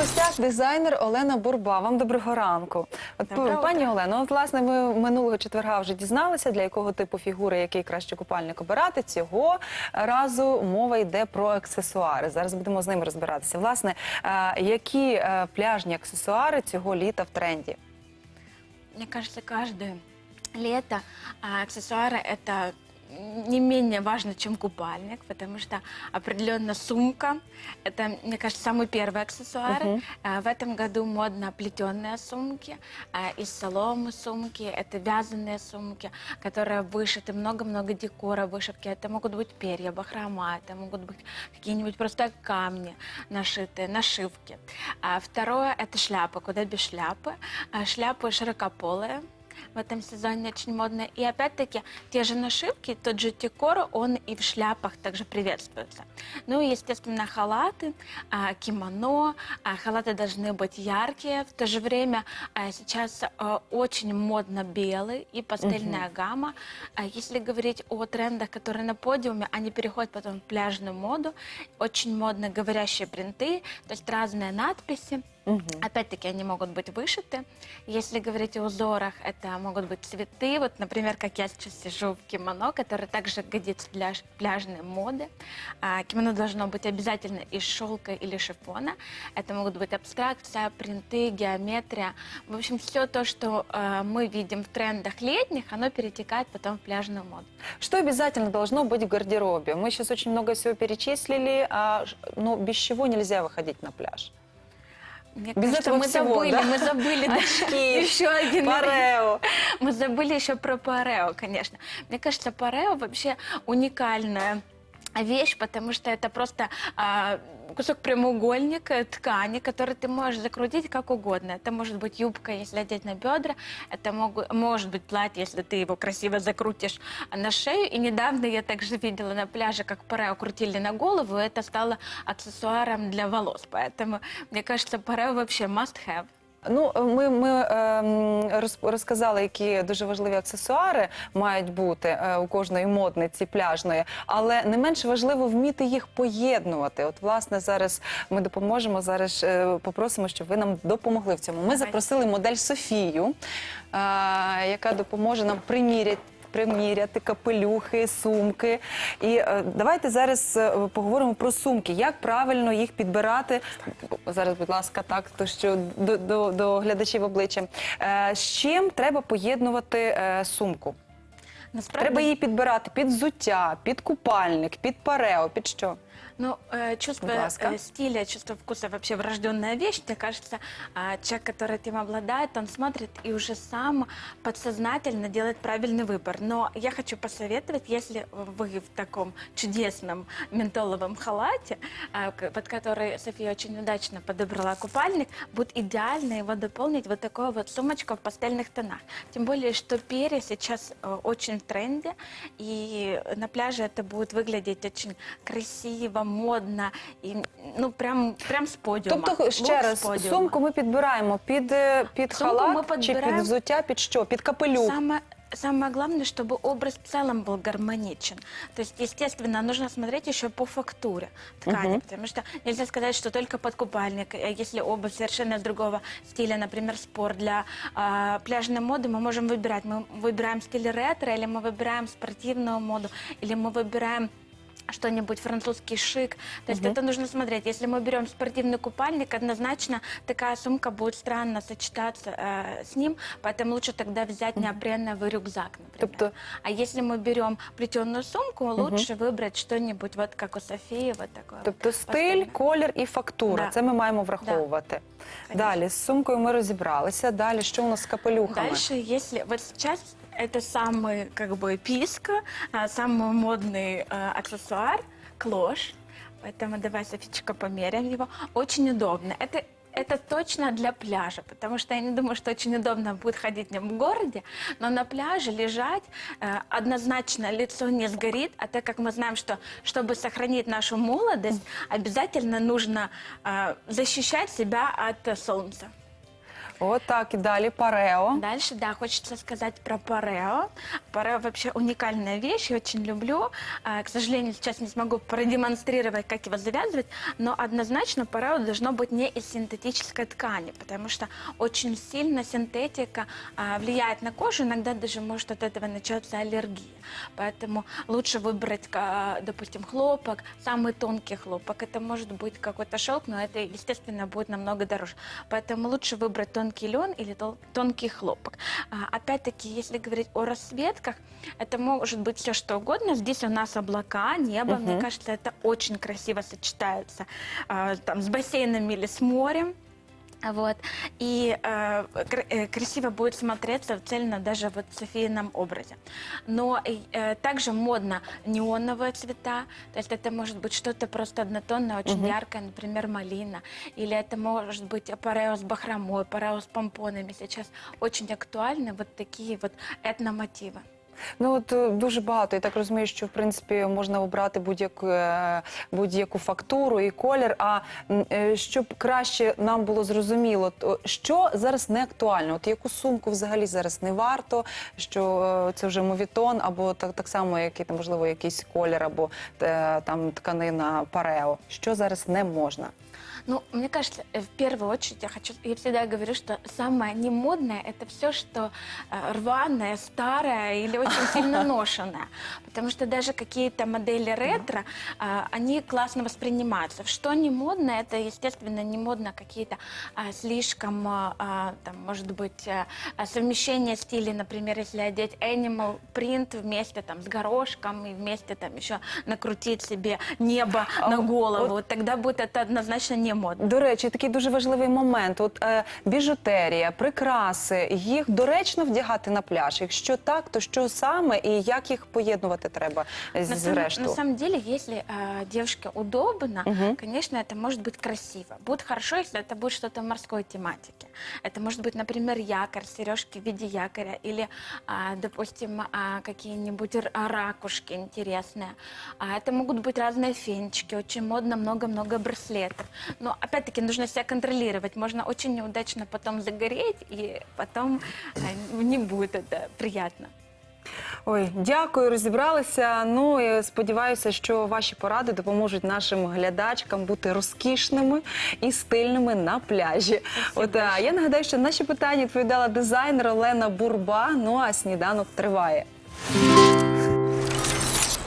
гостях дизайнер Олена Бурба. Вам доброго ранку. От, Доброго пані утра. Олено, от власне ми минулого четверга вже дізналися, для якого типу фігури який краще купальник обирати. Цього разу мова йде про аксесуари. Зараз будемо з ними розбиратися. Власне, е, які е, пляжні аксесуари цього літа в тренді? Мне кажется, каждое лето а, аксессуары это не менее важно, чем купальник, потому что определенно сумка – это, мне кажется, самый первый аксессуар. А, В этом году модно плетеные сумки, а, из соломы сумки, это вязаные сумки, которые вышиты, много-много декора вышивки. Это могут быть перья, бахрома, это могут быть какие-нибудь просто камни нашитые, нашивки. А второе – это шляпа, куда без шляпы. Шляпы широкополые, в этом сезоне очень модно. И опять-таки те же нашивки, тот же декор, он и в шляпах также приветствуется. Ну и, естественно, халаты, а, кимоно. А, халаты должны быть яркие. В то же время а, сейчас а, очень модно белый и пастельная гамма. А если говорить о трендах, которые на подиуме, они переходят потом в пляжную моду. Очень модно говорящие принты, то есть разные надписи. Опять-таки они могут быть вышиты. Если говорить о узорах, это могут быть цветы. Вот, например, как я сейчас сижу в кимоно, который также годится для пляжной моды. А, кимоно должно быть обязательно из шелка или шифона. Это могут быть абстракция, принты, геометрия. В общем, все то, что э, мы видим в трендах летних, оно перетекает потом в пляжную моду. Что обязательно должно быть в гардеробе? Мы сейчас очень много всего перечислили, а ш- ну, без чего нельзя выходить на пляж? Мне Без кажется, этого мы всего, забыли, да? мы забыли Очки, еще один Парео. Мы забыли еще про парео, конечно. Мне кажется, парео вообще уникальная вещь, потому что это просто а, кусок прямоугольника ткани, который ты можешь закрутить как угодно. Это может быть юбка, если одеть на бедра, это могу- может быть платье, если ты его красиво закрутишь на шею. И недавно я также видела на пляже, как парео крутили на голову, и это стало аксессуаром для волос. Поэтому, мне кажется, парео вообще must have. Ну, ми, ми е, розказали, які дуже важливі аксесуари мають бути е, у кожної модниці пляжної, але не менш важливо вміти їх поєднувати. От, власне, зараз ми допоможемо. Зараз е, попросимо, щоб ви нам допомогли в цьому. Ми запросили модель Софію, е, яка допоможе нам приміряти. Приміряти капелюхи, сумки. І е, давайте зараз е, поговоримо про сумки. Як правильно їх підбирати? Зараз, будь ласка, так, то що до, до, до глядачів обличчя. Е, з чим треба поєднувати е, сумку? Насправді, Треба її підбирати під взуття, під купальник, під парео, під що? Ну, э, чувство Будь ласка. э, стиля, чувство вкуса вообще врожденная вещь. Мне кажется, а, человек, который этим обладает, он смотрит и уже сам подсознательно делает правильный выбор. Но я хочу посоветовать, если вы в таком чудесном ментоловом халате, к- под который София очень удачно подобрала купальник, будет идеально его дополнить вот такой вот сумочкой в пастельных тонах. Тем более, что перья сейчас э, очень в тренде, и на пляже это будет выглядеть очень красиво, модно, и, ну, прям, прям с подиума. Тобто, ще Лук раз, с подиума. сумку ми підбираємо під, е, під Сумку халат ми чи під підбираємо- взуття, під що? Під капелюх. Самое, самое главное, чтобы образ в целом был гармоничен. То есть, естественно, нужно смотреть еще по фактуре ткани, Мгм. потому что нельзя сказать, что только под купальник. Э, Если обувь совершенно с другого стиля, например, спорт для а, пляжной моды, мы можем выбирать. Мы выбираем стиль ретро, или мы выбираем спортивную моду, или мы выбираем что-нибудь французский шик. То есть это нужно смотреть. Если мы берем спортивный купальник, однозначно такая сумка будет странно сочетаться э, с ним, поэтому лучше тогда взять неопреновый рюкзак, например. Тобто- А если мы берем плетеную сумку, лучше выбрать что-нибудь вот как у Софии, вот такое. Тобто стиль, колір і фактура. Да. Це ми маємо враховувати. Конечно. Далі з сумкою ми розібралися. Далі що у нас з капелюхами? Дальше, если вот сейчас это самый как бы писка, а, самый модный э, аксессуар, клош. Поэтому давай, Софичка, померяем его. Очень удобно. Это это точно для пляжа, потому что я не думаю, что очень удобно будет ходить в в городе, но на пляже лежать э, однозначно лицо не сгорит, а так как мы знаем, что чтобы сохранить нашу молодость, обязательно нужно э, защищать себя от солнца. От так і далі парео. Дальше, да, хочется сказать про парео. Парео вообще уникальная вещь, я очень люблю. А, К сожалению, сейчас не смогу продемонстрировать, как его завязывать, но однозначно парео должно быть не из синтетической ткани, потому что очень сильно синтетика а, влияет на кожу, иногда даже может от этого начаться аллергия. Поэтому лучше выбрать, ка- допустим, хлопок, самый тонкий хлопок. Это может быть какой-то шелк, но это, естественно, будет намного дороже. Поэтому лучше выбрать тонкий лен или тонкий хлопок. А, Опять-таки, если говорить о расцветках, это может быть все что угодно. Здесь у нас облака, небо. Мне кажется, это очень красиво сочетается а, там, с бассейнами или с морем. Вот. И э, э, красиво будет смотреться цельно даже вот в Софийном образе. Но э, также модно неоновые цвета, то есть это может быть что-то просто однотонное, очень яркое, например, малина, или это может быть парео с бахромой, парео с помпонами. Сейчас очень актуальны вот такие вот этномотивы. Ну от е, дуже багато. Я так розумію, що в принципі можна обрати будь-яку е, будь-яку фактуру і колір. А м, е, щоб краще нам було зрозуміло, то що зараз не актуально? От яку сумку взагалі зараз не варто, що е, це вже мовітон, або так, так само, який там можливо якийсь колір, або е, там тканина парео. Що зараз не можна? Ну, мне кажется, э, в первую очередь я хочу, я всегда говорю, что самое немодное это все, что э, рваное, старое или очень сильно ношенное. Потому что даже какие-то модели ретро, а, они классно воспринимаются. Что не модно, это, естественно, не модно какие-то а, слишком, а, а, там, может быть, а, а, совмещение стилей, например, если одеть animal print вместе там с горошком и вместе там еще накрутить себе небо на А, голову, вот тогда будет это однозначно не модно. До речі, такий дуже важливий момент. От е, біжутерія, прикраси, їх доречно вдягати на пляж. Якщо так, то що саме і як їх поєднувати треба з, На з самом, решту? на самом деле, если э, девушке удобно, Мгм. конечно, это может быть красиво. Будет хорошо, если это будет что-то морской тематики. Это может быть, например, якорь, сережки в виде якоря, или, а, допустим, а, какие-нибудь р- а, ракушки интересные. А это могут быть разные фенечки, очень модно, много-много браслетов. Но, опять-таки, нужно себя контролировать. Можно очень неудачно потом загореть, и потом э, не будет это приятно. Ой, дякую, розібралися. Ну і сподіваюся, що ваші поради допоможуть нашим глядачкам бути розкішними і стильними на пляжі. От а, я нагадаю, що наші питання відповідала дизайнер Олена Бурба. Ну а сніданок триває.